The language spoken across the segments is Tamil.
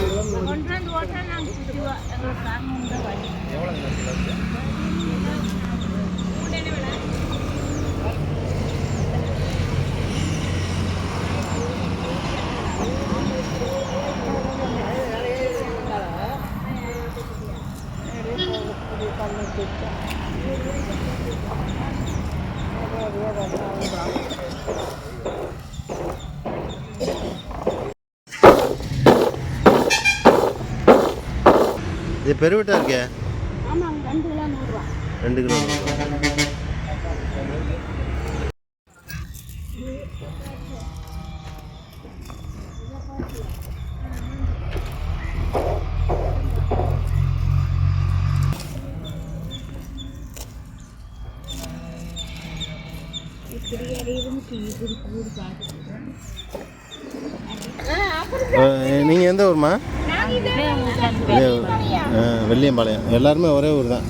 ஒன்று ரெண்டு ஓட்டா நாங்கள் சுற்றுவோம் எங்களுக்கு காரணம் உண்டு வழி மூணு விலை இது பெருவிட்டா இருக்கே? ஆமாங்க ரெண்டு கிலோ நீங்கள் எந்த ஊர்மா வெள்ளியம்பாளையம். எல்லாருமே ஒரே ஊர் தான்.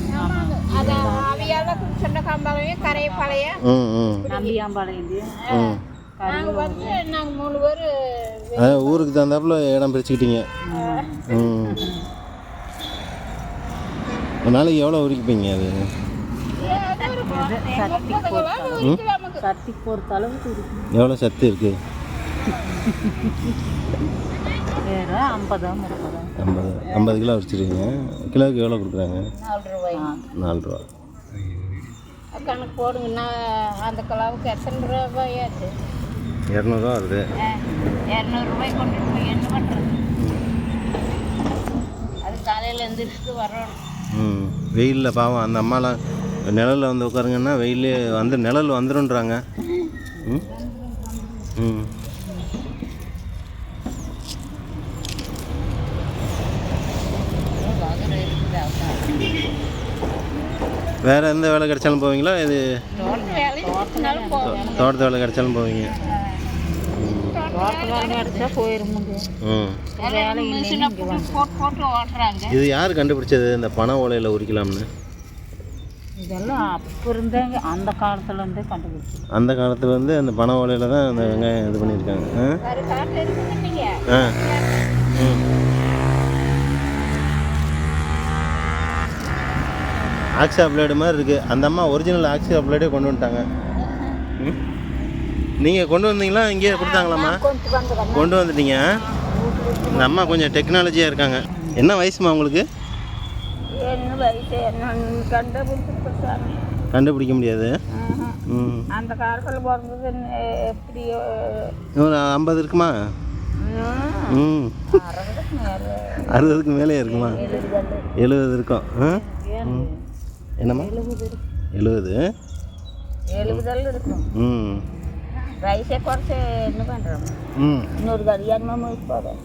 அது அவையால் சொன்ன கம்பாளையம் கரையப்பாளையம் ம் ம். நம்பியாம்பாளையம் ம். நாங்கள் வந்து நாங்கள் மூணு பேர் அதான் ஊருக்கு தகுந்தாப்புல இடம் பிரிச்சுக்கிட்டீங்க. ம் ஒரு நாளைக்கு எவ்வளோ உரிப்பீங்க அது? சட்டி பொறுத்த அளவுக்கு இருக்கு எவ்வளோ சத்து இருக்குது வேற ஐம்பதா ஐம்பது ஐம்பது கிலோ வச்சுருக்கீங்க. கிலோவுக்கு எவ்வளோ கொடுக்குறாங்க? நாலு ரூபாய் ரூபா கணக்கு போடுங்கன்னா அந்த கிலோவுக்கு எத்தனை ரூபாயாச்சு? இரநூறுவா வருது. இரநூறுபாய் கொண்டு போய் என்ன பண்ணுறது? அது காலையில் எழுந்திரிச்சிட்டு வரணும். ம் வெயிலில் பாவம் அந்த அம்மாலாம் நிழலில் வந்து உட்காருங்கன்னா வெயிலே வந்து நிழல் வந்துருன்றாங்க. ம் ம்? வேறு எந்த வேலை கிடைச்சாலும் போவீங்களா? இது தோட்டத்து வேலை கிடைச்சாலும் போவீங்க. இது யார் கண்டுபிடிச்சது? இந்த பனை ஓலையில் உரிக்கலாம்னு. இதெல்லாம் அப்போ இருந்தாங்க அந்த காலத்துல இருந்தே கண்டுபிடிச்சு. அந்த காலத்துல வந்து அந்த பனை ஓலையில் தான் அந்த வெங்காயம் இது பண்ணியிருக்காங்க. ஆ வேறு காட்டில் இருக்குங்க நீங்கள் ஆ ம் ஆக்ஸா பிளேடு மாதிரி இருக்குது அந்த அம்மா ஒரிஜினல் ஆக்ஸா பிளேடே கொண்டு வந்துட்டாங்க. ம்? நீங்கள் கொண்டு வந்தீங்களா? இங்கேயே கொடுத்தாங்களாம்மா? கொண்டு வந்துட்டீங்க. இந்த அம்மா கொஞ்சம் டெக்னாலஜியாக இருக்காங்க. என்ன வயசுமா உங்களுக்கு? கண்டுபிடிக்க முடியாது. அந்த காலத்தில் பிறந்தது எப்படி ஒரு ஐம்பது இருக்குமா? ம். அறுபதுக்கு மேலே. இருக்குமா? எழுபது. இருக்கும். ஆ? ம். என்னம்மா? எழுபது ம். வயசை குறைச்சி என்ன பண்ணுறோம் ம். இன்னொரு கல்யாணமாக போதும்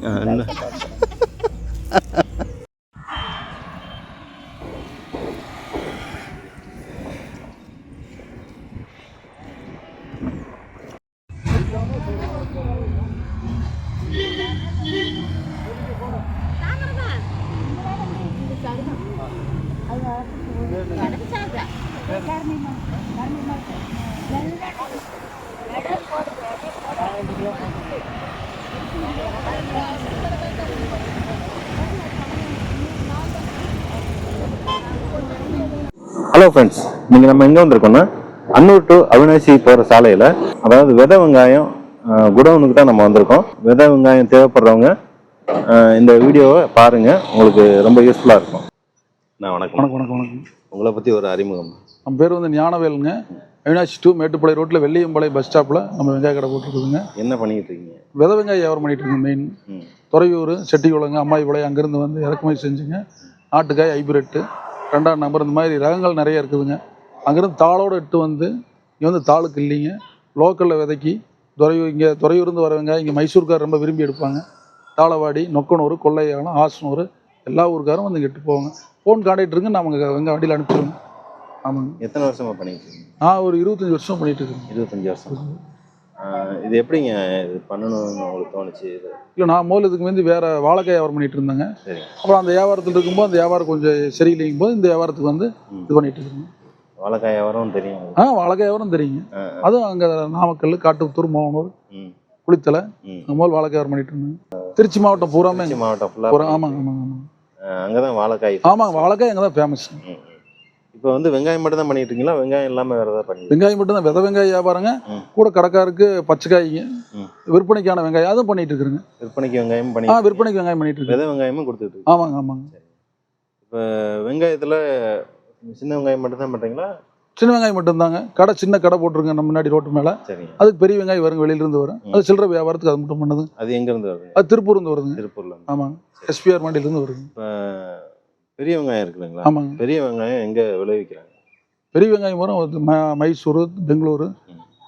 ஹலோ ஃப்ரெண்ட்ஸ் நீங்கள் நம்ம எங்கே வந்திருக்கோம்னா அன்னூர் டு அவினாசி போகிற சாலையில் அதாவது விதை வெங்காயம் குடவுனுக்கு தான் நம்ம வந்திருக்கோம். விதை வெங்காயம் தேவைப்படுறவங்க இந்த வீடியோவை பாருங்கள் உங்களுக்கு ரொம்ப யூஸ்ஃபுல்லாக இருக்கும். நான் வணக்கம். வணக்கம் வணக்கம் வணக்கம். உங்களை பற்றி ஒரு அறிமுகம். நம்ம பேர் வந்து ஞானவேலுங்க. அவினாசி டூ மேட்டுப்பாளையம் ரோட்டில் வெள்ளியம்பாளையம் பஸ் ஸ்டாப்பில் நம்ம வெங்காய கடை போட்டுருக்குதுங்க. என்ன பண்ணிக்கிட்டு இருக்கீங்க? வித வெங்காயம் வியாபாரம் பண்ணிட்டு இருக்கோம் மெயின் துறையூர் செட்டிக்குளங்க அம்மாயிபாளையம் அங்கேருந்து வந்து இறக்குமதி செஞ்சுங்க. நாட்டுக்காய் ஹைபிரிட்டு ரெண்டாம் நம்பர் இந்த மாதிரி ரகங்கள் நிறைய இருக்குதுங்க. அங்கேருந்து தாளோடு இட்டு வந்து இங்கே வந்து தாளுக்கு இல்லைங்க. லோக்கலில் விதைக்கி துறையூர் இங்கே துறையூர்ந்து வர வெங்காயம் இங்கே மைசூர்கார் ரொம்ப விரும்பி எடுப்பாங்க. தாளவாடி நொக்கனூர் கொள்ளையாளம் ஆசனூர் எல்லா ஊருக்காரும் வந்து இங்கே எட்டு போவாங்க. ஃபோன் கான்டாக்ட் இருக்குங்க நம்ம வெங்காய வண்டியில் அனுப்பிச்சிடுவோம் ஆமாங்க. எத்தனை வருஷமாக பண்ணிக்கிட்டு இருக்கீங்க? நான் ஒரு இருபத்தஞ்சி வருஷம் பண்ணிட்டு இருக்கேன் இருபத்தஞ்சி வருஷம்? இது எப்படிங்க இது பண்ணணும்னு உங்களுக்கு தோணுச்சு இது? இல்லை நான் முதல்ல இதுக்கு வந்து வேற வாழைக்காய் வியாபாரம் பண்ணிட்டு இருந்தாங்க. அப்புறம் அந்த வியாபாரத்தில் இருக்கும்போது அந்த வியாபாரம் கொஞ்சம் சரியில்லைங்கும் போது இந்த வியாபாரத்துக்கு வந்து இது பண்ணிட்டு இருக்கேன் வாழைக்காய் வியாபாரம் தெரியும். ஆ வாழைக்காய் வியாபாரம் தெரியுங்க. ஆ, அதுவும் அங்கே நாமக்கல் காட்டுப்புத்தூர் மோகனூர் குளித்தலை. அங்கே முதல் வாழை வியாபாரம் பண்ணிட்டு இருந்தாங்க. திருச்சி மாவட்டம் பூராமே திருச்சி மாவட்டம் ஃபுல்லா பூரா ஆமாங்க ஆமாங்க ஆமாங்க. அங்கதான் வாழைக்காய் ஆமாங்க வாழைக்காய் எங்கே தான் ஃபேமஸ். இப்போ வந்து வெங்காயம் மட்டும் தான் பண்ணிட்டு இருக்கீங்களா? வெங்காயம் இல்லாம வேற ஏதாவது பண்ணி வெங்காயம் மட்டும் தான். வித வெங்காய வியாபாரங்க. கூட கடைக்காருக்கு பச்சைக்காய்ங்க. விற்பனைக்கான வெங்காயம் அதுவும் பண்ணிட்டு இருக்கிறேங்க. விற்பனைக்கு வெங்காயம் ஆ பண்ணி விற்பனைக்கு வெங்காயம் பண்ணிட்டு இருக்கேன். விதை வெங்காயமும் கொடுத்துட்டு இருக்கு ஆமாங்க ஆமாங்க. இப்போ வெங்காயத்துல சின்ன வெங்காயம் மட்டும் தான் பண்றீங்களா? சின்ன வெங்காயம் மட்டும்தாங்க. கடை சின்ன கடை போட்டிருங்க நம்ம முன்னாடி ரோட்டு மேலே. சரிங்க. அதுக்கு பெரிய வெங்காயம் வருங்க வெளியிலிருந்து வரும். அது சில்லறை வியாபாரத்துக்கு அது மட்டும் பண்ணுது அது எங்க இருந்து வருதுங்க அது திருப்பூர் இருந்து வருதுங்க. திருப்பூர்ல. ஆமாங்க. எஸ்பிஆர் மண்டியிலேருந்து வருதுங்க. இப்போ பெரிய வெங்காயம் இருக்குதுங்களா? ஆமாங்க. பெரிய வெங்காயம் எங்க விளைவிக்கிறாங்க? பெரிய வெங்காயம் வரும் மைசூர் பெங்களூரு.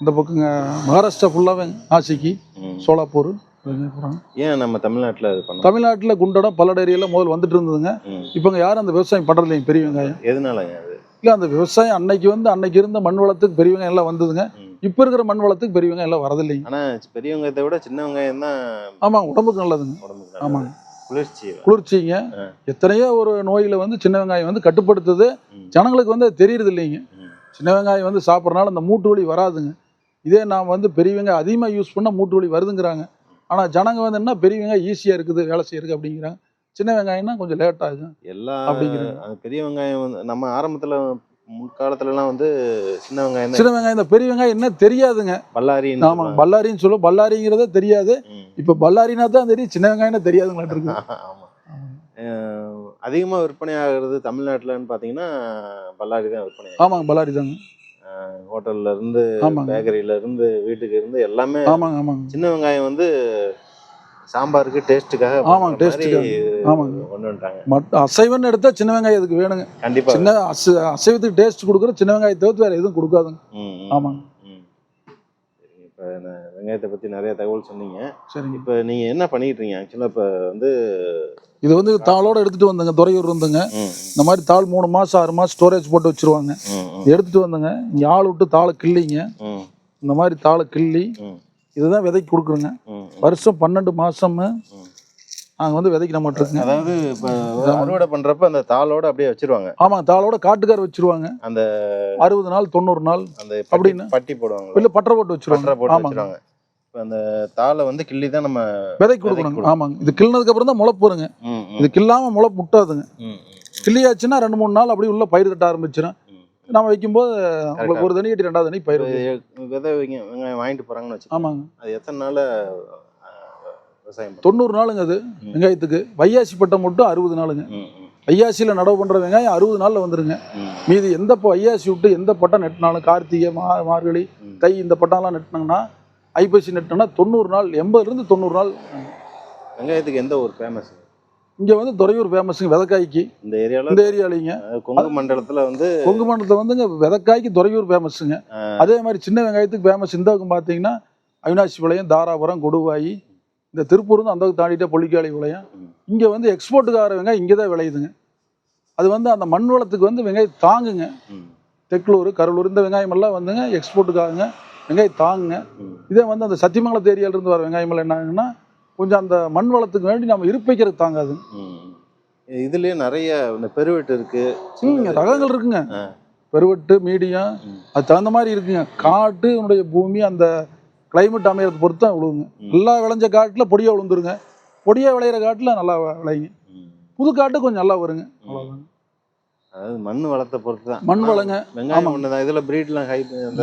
இந்த பக்கங்க மகாராஷ்டிரா ஃபுல்லாகவே நாசிக்கு. சோலாப்பூர் ஏன் நம்ம தமிழ்நாட்டுல அது பண்ணோம் தமிழ்நாட்டில் குண்டடம் பல்லட ஏரியாவில் முதல் வந்துட்டு இருந்ததுங்க. இப்போங்க யாரும் அந்த விவசாயம் பண்ணுறது இல்லைங்க பெரிய வெங்காயம். எதனாலங்க அது? இல்லை அந்த விவசாயம் அன்னைக்கு வந்து அன்னைக்கு இருந்த மண் வளத்துக்கு பெரிய வெங்காயம் எல்லாம் வந்ததுங்க. இப்போ இருக்கிற மண் வளத்துக்கு பெரிய வெங்காயம் எல்லாம் வரதில்லைங்க. ஆனா பெரிய வெங்காயத்தை விட சின்ன வெங்காயம் தான் ஆமாங்க உடம்புக்கு நல்லதுங்க. உடம்புக்கு. ஆமாங்க. குளிர்ச்சி குளிர்ச்சிங்க. எத்தனையோ ஒரு நோயில வந்து சின்ன வெங்காயம் வந்து கட்டுப்படுத்துது. ஜனங்களுக்கு வந்து அது தெரியறது இல்லைங்க. சின்ன வெங்காயம் வந்து சாப்பிட்றனால அந்த மூட்டு வலி வராதுங்க இதே நாம் வந்து பெரிய வெங்காயம் அதிகமாக யூஸ் பண்ணால் மூட்டு வலி வருதுங்கிறாங்க ஆனால் ஜனங்க வந்து என்ன பெரிய வெங்காயம் ஈஸியாக இருக்குது வேலை செய்யறதுக்கு அப்படிங்கிறாங்க சின்ன வெங்காயம்னா கொஞ்சம் லேட் ஆகுது எல்லா அப்படிங்கிறாங்க. அது பெரிய வெங்காயம் வந்து நம்ம ஆரம்பத்துல முற்காலத்துல எல்லாம் வந்து சின்ன வெங்காயம் சின்ன வெங்காயம் இந்த பெரிய வெங்காயம் என்ன தெரியாதுங்க. பல்லாரி ஆமாங்க பல்லாரின்னு சொல்லுவோம். பல்லாரிங்கிறதே தெரியாது. இப்போ பல்லாரினா தான் தெரியும். சின்ன வெங்காயம்னா தெரியாதுங்களாட்டு இருக்கு. ஆமா. அஹ் அதிகமா விற்பனை ஆகுறது தமிழ்நாட்டுலன்னு பாத்தீங்கன்னா பல்லாரி தான் விற்பனை. ஆமாங்க பல்லாரி தாங்க. ஹோட்டல்ல இருந்து பேக்கரியில இருந்து வீட்டுக்கு இருந்து எல்லாமே ஆமாங்க ஆமாங்க. சின்ன வெங்காயம் வந்து சாம்பாருக்கு டேஸ்ட்டுக்காக ஆமாங்க, taste-க்காக. ஆமாங்க. வந்துட்டாங்க மட் அசைவம்னு எடுத்தா சின்ன வெங்காயம் அதுக்கு வேணுங்க? கண்டிப்பா. சின்ன அசை அசைவத்துக்கு டேஸ்ட் கொடுக்குற சின்ன வெங்காயத்தை தவிர்த்து வேற எதுவும் கொடுக்காதுங்க. ஆமாங்க. இப்போ நான் வெங்காயத்தை பத்தி நிறைய தகவல் சொன்னீங்க. சரிங்க. இப்போ நீங்க என்ன பண்ணிட்டு இருக்கீங்க? ஆக்சுவலா இப்போ வந்து இது வந்து தாளோட எடுத்துட்டு வந்தங்க துறையூர் இருந்துங்க. இந்த மாதிரி தாள் மூணு மாசம் ஆறு மாசம் ஸ்டோரேஜ் போட்டு வச்சிருவாங்க. எடுத்துட்டு வந்தங்க. இங்க ஆள் விட்டு தாளை கிள்ளிங்க. இந்த மாதிரி தாளை கிள்ளி இதுதான் விதைக்கு கொடுக்குறோங்க. வருஷம் பன்னெண்டு மாசம் ம். நாங்க வந்து விதைக்க நம்ம இருக்குங்க அதாவது இப்போ அறுவடை பண்றப்ப அந்த தாளோட அப்படியே வச்சிருவாங்க. ஆமாங்க தாளோட காட்டுக்கார வச்சிருவாங்க. அந்த அறுபது நாள் தொண்ணூறு நாள் அந்த அப்படின்னு? பட்டி போடுவாங்க இல்ல பட்டரை போட்டு வச்சிருவாங்க. போட்டு வச்சிருவாங்க. இப்போ அந்த தாளை வந்து கிள்ளி தான் நம்ம விதைக்கு கொடுக்கணுங்க. ஆமாங்க. இது கிள்னதுக்கு அப்புறம் தான் முளைப்பு வருங்க. இது கில்லாம முளைப்பு முட்டாதுங்க. கிள்ளியாச்சுன்னா ரெண்டு மூணு நாள் அப்படியே உள்ள பயிர் கட்ட ஆரம்பிச்சிடும். நம்ம வைக்கும்போது உங்களுக்கு ஒரு கட்டி ரெண்டாவது தனி பயிர் விதை வைங்க வெங்காயம் வாங்கிட்டு போறாங்கன்னு வச்சுக்கோங்க. ஆமாங்க. அது எத்தனை அஹ், விவசாயம் தொண்ணூறு நாளுங்க அது. வெங்காயத்துக்கு. வையாசி பட்டம் மட்டும் அறுபது நாளுங்க. வையாசியில் நடவு பண்ணுற வெங்காயம் அறுபது நாளில் வந்துருங்க. ம், மீதி எந்த இப்போ வையாசி விட்டு எந்த பட்டம் நெட்டினாலும் கார்த்திகை மா மார்கழி. தை இந்த பட்டம்லாம் நெட்டினாங்கன்னா ஐப்பசி நெட்டினா தொண்ணூறு நாள் எண்பதுலேருந்து தொண்ணூறு நாள். வெங்காயத்துக்கு எந்த ஒரு ஃபேமஸ் இங்கே வந்து துறையூர் ஃபேமஸுங்க விதக்காய்க்கு. இந்த ஏரியால இந்த ஏரியாலிங்க. கொங்கு மண்டலத்துல வந்து கொங்கு மண்டலத்தில் வந்துங்க விதக்காய்க்கு துறையூர் ஃபேமஸுங்க அதே மாதிரி சின்ன வெங்காயத்துக்கு ஃபேமஸ் இந்த பக்கம் பார்த்தீங்கன்னா அவினாசி விளையம் தாராபுரம் கொடுவாயி இந்த திருப்பூர் வந்து அந்த தாண்டிட்டே பொலிக்காளி விளையம். இங்கே வந்து எக்ஸ்போர்ட்டுக்கார வெங்காயம் இங்கே தான் விளையுதுங்க. அது வந்து அந்த மண் வளத்துக்கு வந்து வெங்காயம் தாங்குங்க. தெக்லூர் கரலூர் இந்த வெங்காயம் எல்லாம் வந்துங்க எக்ஸ்போர்ட்டுக்காகுங்க வெங்காயம் தாங்குங்க. இதே வந்து அந்த சத்தியமங்கலத்து ஏரியால இருந்து வர வெங்காயம் எல்லாம் என்ன ஆகுங்கன்னா கொஞ்சம் அந்த மண் வளத்துக்கு வேண்டி நம்ம இருப்பைக்கிறது தாங்காது. இதுலயே நிறைய இந்த பெருவெட்டு இருக்கு ரகங்கள் இருக்குங்க. பெருவெட்டு மீடியம். அது தகுந்த மாதிரி இருக்குங்க காட்டு உன்னுடைய பூமி அந்த கிளைமேட் அமையறத பொறுத்து தான் விழுவுங்க. நல்லா விளைஞ்ச காட்டில் பொடியா விழுந்துருங்க பொடியா விளையிற காட்டில் நல்லா விளையுங்க. புது காட்டு கொஞ்சம் நல்லா வருங்க அவ்வளவுதாங்க. அதாவது மண் வளத்தை பொறுத்து தான். மண் வளங்க. வெங்காயம் ஆமா. ஒண்ணுதான். இதுல பிரீட்லாம் ஹை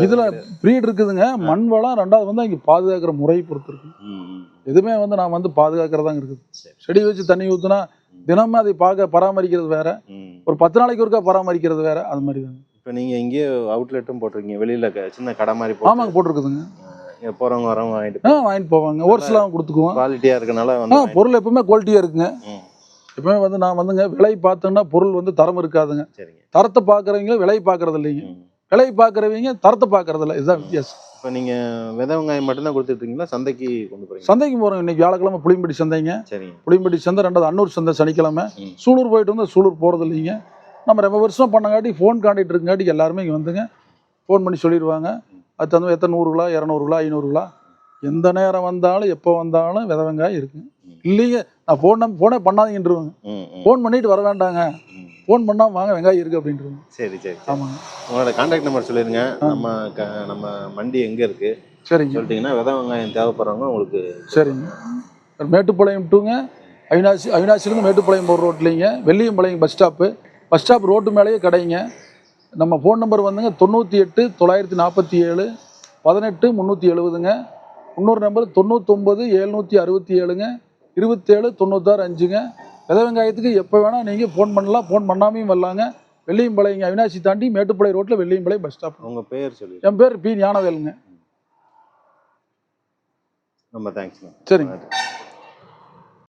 இதுல பிரீட் இருக்குதுங்க. மண் வளம் ரெண்டாவது வந்து இங்கே பாதுகாக்கிற முறையை பொறுத்து இருக்கு. எதுவுமே வந்து நான் வந்து பாதுகாக்கிறதாங்க இருக்குது. செடி வச்சு தண்ணி ஊத்துனா தினமும் அதை பார்க்க பராமரிக்கிறது வேற. ஒரு பத்து நாளைக்கு ஒருக்கா பராமரிக்கிறது வேற. அது மாதிரி தாங்க. இப்போ நீங்க இங்கேயே அவுட்லெட்டும் போட்டிருக்கீங்க. வெளியில சின்ன கடை மாதிரி ஆமாங்க போட்டு போட்டிருக்குதுங்க இங்க போறவங்க வரவங்க வாங்கிட்டு ஆ வாங்கிட்டு போவாங்க. ஒரு சில கொடுத்துக்குவோம். குவாலிட்டியா இருக்கனால வந்து பொருள் எப்பவுமே குவாலிட்டியா இருக்குங்க. எப்பவுமே வந்து நான் வந்துங்க விலை பார்த்தோன்னா பொருள் வந்து தரம் இருக்காதுங்க. சரிங்க. தரத்தை பார்க்குறவங்க விலை பார்க்கறது இல்லைங்க. விலை பார்க்குறவங்க தரத்தை பார்க்கறது இல்லை இதுதான் வித்தியாசம் இப்போ நீங்க விதை வெங்காயம் மட்டும்தான் கொடுத்துட்டு இருக்கீங்களா சந்தைக்கு கொண்டு போறீங்க சந்தைக்கு போகிறோம் இன்னைக்கு வியாழக்கிழமை புளியம்பட்டி சந்தைங்க. சரிங்க. புளியம்பட்டி சந்தை ரெண்டாவது அன்னூர் சந்தை சனிக்கிழமை. சூலூர் போயிட்டு வந்து சூலூர் போகிறது இல்லைங்க நம்ம ரொம்ப வருஷம் பண்ணங்காட்டி ஃபோன் காண்டிட்டு இருக்கங்காட்டி எல்லாருமே இங்கே வந்துங்க. ஃபோன் பண்ணி சொல்லிடுவாங்க. அது தகுந்த எத்தனை நூறு கிலோ இரநூறு கிலோ ஐநூறு கிலோ எந்த நேரம் வந்தாலும் எப்போ வந்தாலும் வித வெங்காயம் இருக்குங்க. இல்லைங்க நான் ஃபோன் ஃபோனே பண்ணாதீங்கன்றுவாங்க. ஃபோன் பண்ணிட்டு வர வேண்டாங்க. ஃபோன் பண்ணால் வாங்க வெங்காயம் இருக்குது அப்படின்ட்டுருவாங்க சரி சரி. ஆமாங்க. உங்களோட கான்டாக்ட் நம்பர் சொல்லிருங்க. நம்ம க- நம்ம மண்டி எங்க இருக்கு? சரிங்க. சொல்லிட்டீங்கன்னா விதை வெங்காயம் தேவைப்படுறவங்க உங்களுக்கு சரிங்க. மேட்டுப்பாளையம் டூங்க. அவினாசி அவினாசிலேருந்து மேட்டுப்பாளையம் போகிற ரோட்லிங்க Velliyampalayam bus stop bus stop road மேலேயே கடைங்க. நம்ம ஃபோன் நம்பர் வந்துங்க தொண்ணூற்றி எட்டு தொள்ளாயிரத்தி நாற்பத்தி ஏழு பதினெட்டு முந்நூற்றி எழுபதுங்க இன்னொரு நம்பர் தொண்ணூத்தொம்பது எழுநூற்றி அறுபத்தி ஏழுங்க. இருபத்தேழு தொண்ணூத்தாறு அஞ்சுங்க. விதை வெங்காயத்துக்கு எப்போ வேணால் நீங்கள் ஃபோன் பண்ணலாம். ஃபோன் பண்ணாமையும் வரலாங்க. வெள்ளியம்பாளையம் அவினாசி தாண்டி மேட்டுப்பாளையம் ரோட்டில் வெள்ளியம்பாளையம் பஸ் ஸ்டாப் உங்க பேர் சொல்லி என் பேர் பி ஞானவேலுங்க. ரொம்ப தேங்க்ஸ்ண்ணா சரிங்க.